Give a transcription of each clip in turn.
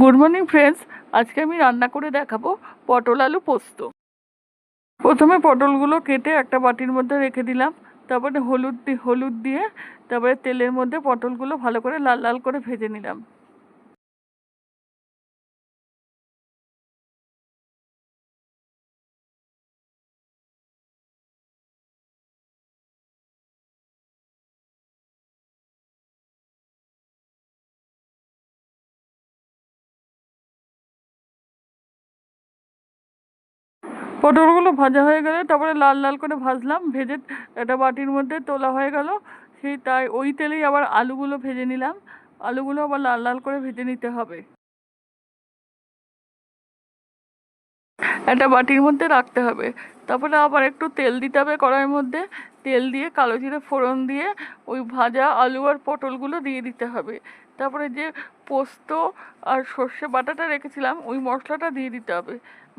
Good morning friends আজকে আমি রান্না করে দেখাবো পটল আলু পোস্ত। প্রথমে পটলগুলো কেটে একটা বাটির মধ্যে রেখে দিলাম। তারপরে হলুদ হলুদ দিয়ে তারপরে তেলের মধ্যে পটলগুলো ভালো করে লাল লাল করে ভেজে নিলাম। পটলগুলো ভাজা হয়ে গেলে তারপরে লাল লাল করে ভাজলাম, ভেজে একটা বাটির মধ্যে তোলা হয়ে গেল। সেই তাই ওই তেলেই আবার আলুগুলো ভেজে নিলাম। আলুগুলো আবার লাল লাল করে ভেজে নিতে হবে। একটা বাটির মধ্যে রাখতে হবে। তারপরে আবার একটু তেল দিতে হবে কড়াইয়ের মধ্যে। তেল দিয়ে, কালো জিরে ফোড়ন দিয়ে ওই ভাজা আলু আর পটলগুলো দিয়ে দিতে হবে। তারপরে যে পোস্ত আর সর্ষে বাটাটা রেখেছিলাম, ওই মশলাটা দিয়ে দিতে হবে।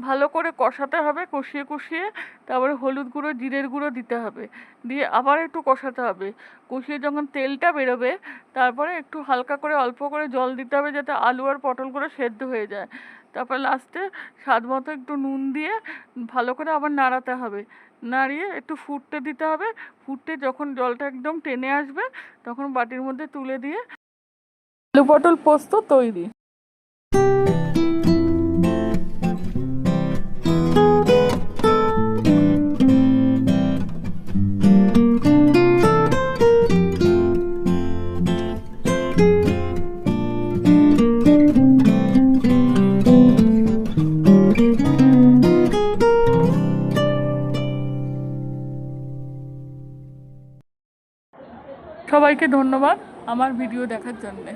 ভালো করে কষাতে হবে, কষিয়ে কষিয়ে। তারপরে হলুদ গুঁড়ো, জিরের গুঁড়ো দিতে হবে। দিয়ে আবার একটু কষাতে হবে। কষিয়ে যখন তেলটা বেরোবে, তারপরে একটু হালকা করে অল্প করে জল দিতে হবে যাতে আলু আর পটলগুলো সেদ্ধ হয়ে যায়। তারপর লাস্টে স্বাদ মতো একটু নুন দিয়ে ভালো করে আবার নাড়াতে হবে। নাড়িয়ে একটু ফুটতে দিতে হবে। ফুটতে যখন জলটা একদম টেনে আসবে, তখন বাটির মধ্যে তুলে দিয়ে আলু পটল পোস্ত তৈরি। সবাইকে ধন্যবাদ আমার ভিডিও দেখার জন্যে।